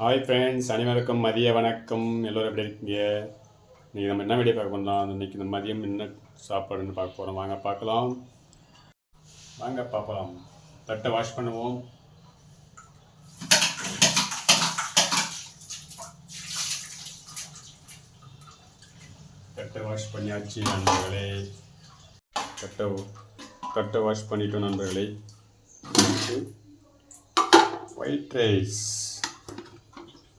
Hi friends அனைவருக்கும் மதிய வணக்கம். எல்லோரும் எப்படி இருக்கீங்க? இன்றைக்கி நம்ம என்ன வீடியோ பார்க்க போகிறோம் இன்றைக்கி நம்ம மதியம் என்ன சாப்பாடுன்னு பார்க்க போகிறோம் வாங்க பார்க்கலாம். வாங்க பார்க்கலாம். தட்டை வாஷ் பண்ணுவோம். தட்டை வாஷ் பண்ணியாச்சு நண்பர்களே. தட்டை தட்டை வாஷ் பண்ணிட்டோம் நண்பர்களே. ஒயிட் ரைஸ்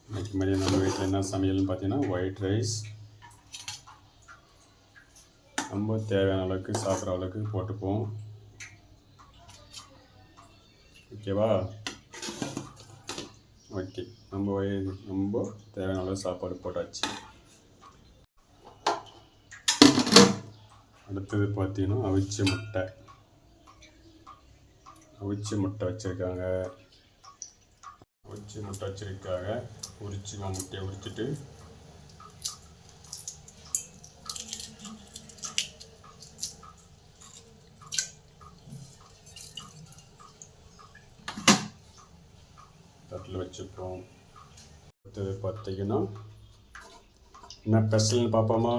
இன்னைக்கு மதியம் நம்ம வீட்டில் என்ன சமையல்னு பார்த்தீங்கன்னா ஒயிட் ரைஸ் ரொம்ப தேவையான அளவுக்கு சாப்பிட்ற அளவுக்கு போட்டுப்போம். ஓகேவா ஓகே நம்ம வய- ரொம்ப தேவையான அளவு சாப்பாடு போட்டாச்சு. அடுத்தது பார்த்தீங்கன்னா அவிச்ச முட்டை. அவிச்ச முட்டை வச்சுருக்காங்க. அவிச்ச முட்டை வச்சுருக்காங்க. உரித்து முட்டையை உரிச்சிட்டு தட்டில் வச்சுப்போம். அடுத்தது பார்த்தீங்கன்னா என்ன ஸ்பெஷல்னு பார்ப்போமா?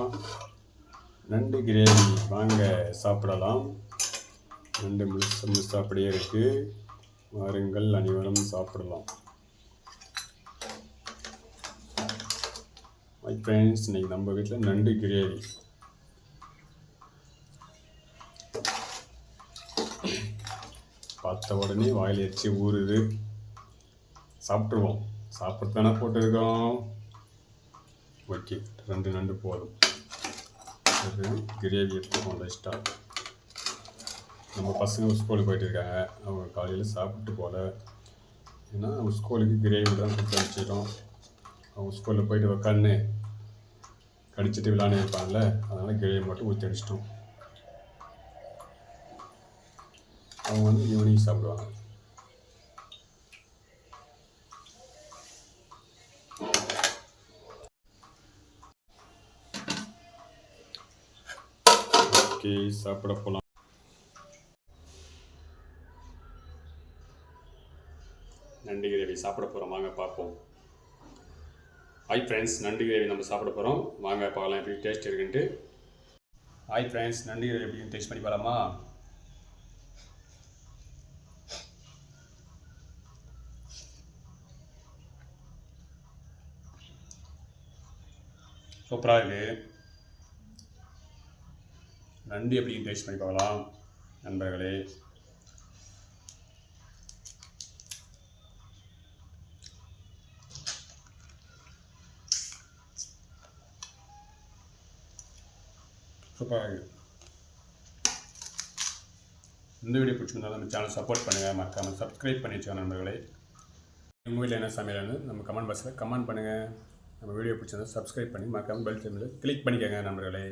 நண்டு கிரேவி வாங்க சாப்பிடலாம். நண்டு முழுசு முழுசு அப்படியே இருக்குது வாருங்கள் அனைவரும் சாப்பிடலாம். மை ஃப்ரெண்ட்ஸ் இன்னைக்கு நம்ம வீட்டில் நண்டு கிரேவி. பார்த்த உடனே வாயில் எரிச்சு ஊறுது. சாப்பிட்ருவோம் சாப்பிட்டு தானே போட்டிருக்கோம். ஓகே ரெண்டு நண்டு போதும். கிரேவி எடுத்துக்கோம் லைஸ்ட்டாக நம்ம பசங்க ஸ்கூலுக்கு போயிட்டு இருக்காங்க. அவங்க காலையில் சாப்பிட்டு போகல ஏன்னா ஸ்கூலுக்கு கிரேவி தான் கொடுத்து அனுப்பிச்சிட்டோம். அவங்க ஸ்கூலில் போயிட்டு உக்காந்து கடிச்சிட்டு விளாண்டு இருப்பாங்கல்ல அதனால் கிரேவி மட்டும் ஊற்றி அடிச்சிட்டோம். அவங்க வந்து ஈவினிங் சாப்பிடுவாங்க. ஓகே சாப்பிட போகலாம் நண்டு கிரேவி சாப்பிட போகிறோம் வாங்க பார்ப்போம். ஹாய் ஃப்ரெண்ட்ஸ் நண்டு கிரேவி நம்ம சாப்பிட போகிறோம் வாங்க பார்க்கலாம் எப்படி டேஸ்ட் இருக்குன்ட்டு. ஹாய் ஃப்ரெண்ட்ஸ் நண்டு கிரேவி எப்படி டேஸ்ட் பண்ணி பார்க்கலாமா? சூப்பராக இருக்குது நண்டு எப்படி டேஸ்ட் பண்ணி பார்க்கலாம் நண்பர்களே. சூப்பராக இருக்குது இந்த வீடியோ பிடிச்சிருந்தாலும் நம்ம சேனல் சப்போர்ட் பண்ணுங்கள் மறக்காமல் சப்ஸ்கிரைப் பண்ணி வச்சுக்கோங்க நண்பர்களே. உங்கள் வீட்டில் என்ன சமையல்னு நம்ம கமெண்ட் பாக்ஸில் கமெண்ட் பண்ணுங்கள் நம்ம வீடியோ பிடிச்சிருந்தா சப்ஸ்கிரைப் பண்ணி மறக்காமல் பெல் சேனலில் கிளிக் பண்ணிக்கோங்க நண்பர்களே.